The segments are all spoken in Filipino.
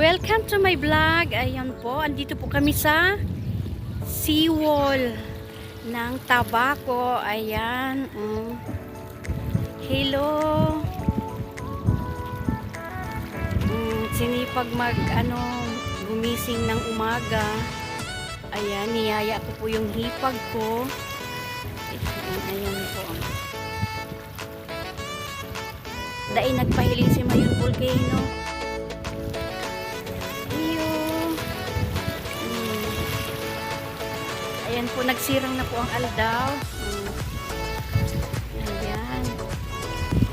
my vlog. Ayan po, andito po kami sa seawall ng Tabaco. Ayan. mm. Hello. Mm, sinipag mag ano, gumising ng umaga. Ayan, niyaya ko po yung hipag ko. Ayan po. Dahil nagpahiling si Mayon Volcano. Ayan po, nagsirang na po ang aldaw. Ayan.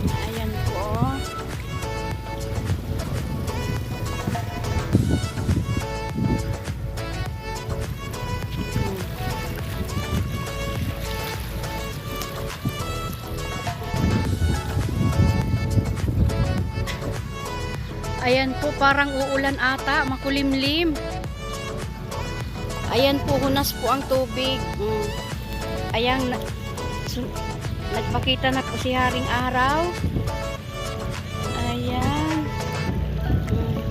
Ayan po. Ayan po, parang uulan ata, makulimlim. Ayan po, hunas po ang tubig. Mm. Ayan, na- su- nagpakita na po si Haring Araw. Ayan. Mm.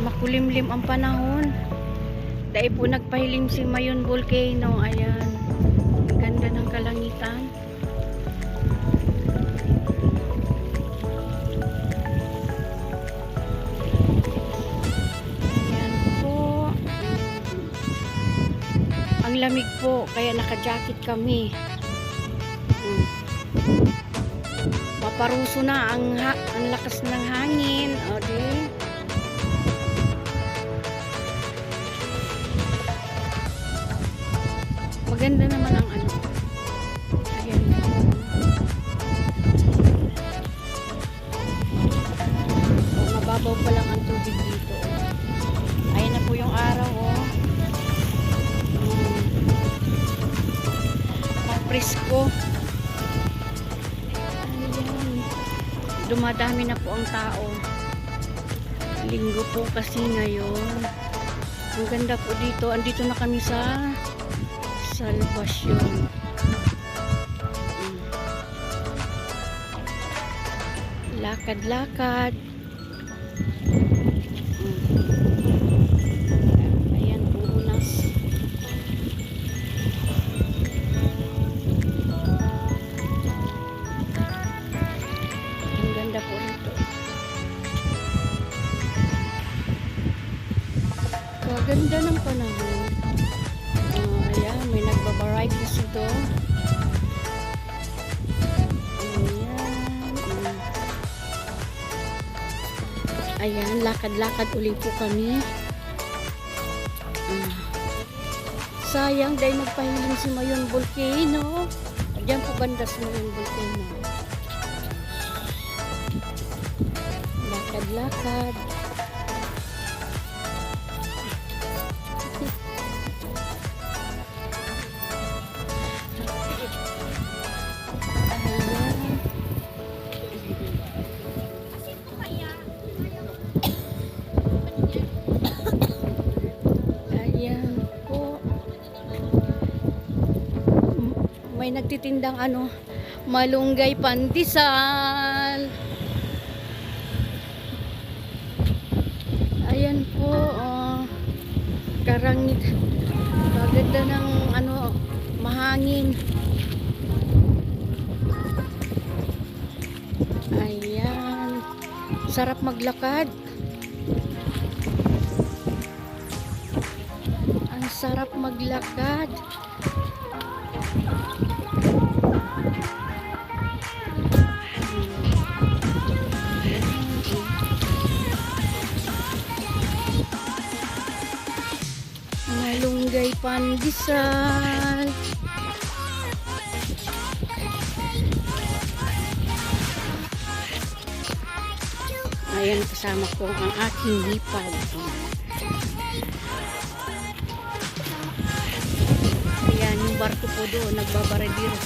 Makulimlim ang panahon. Dahil po nagpahilim si Mayon Volcano. Ayan. Ang lamig po, kaya naka-jacket kami. Hmm. Paparuso na ang, ha- ang lakas ng hangin. O di. Maganda naman ang ano. Ayan mababaw pa lang ang tubig dito. Presko. Dumadami na po ang tao. Linggo po kasi ngayon. Ang ganda po dito. Andito na kami sa Salvation. Mm. Lakad-lakad. Kaganda ng panahon. Ah, ayan, may nagbabaritis ito. Ayan. mm. Ayan, lakad-lakad uli po kami. Ah. Sayang dahil nagpahiling si Mayon Volcano. Diyan po banda si Mayon Volcano. Lakad-lakad. May nagtitindang ano, malunggay pandesal. Ayan po, oh, karangit. Maganda ng ano, mahangin. Ayan. Sarap maglakad. Ang sarap maglakad. Pandesal. Ayan, kasama ko ang aking hipag. Ayan, yung barko po doon, nagbabaradiro.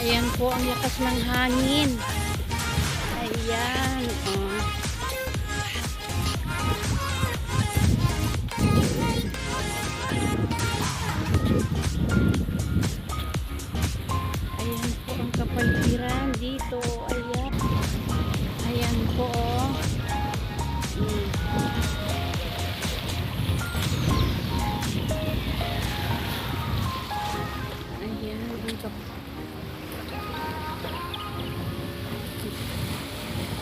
Ayan po, ang lakas ng hangin. Ayan, po oh. Mm. Ayan, dito.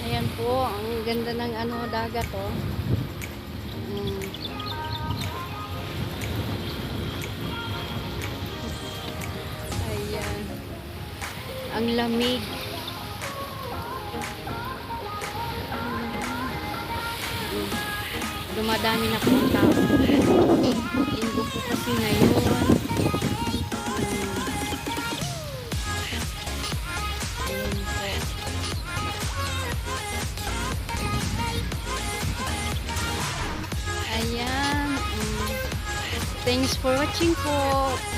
Ayan po, ang ganda ng ano dagat oh. Mm. Ayan. Ang lamig. Dumadami na po ang tao. Linggo po kasi ngayon. Mm. Ayan. Mm. Thanks for watching po.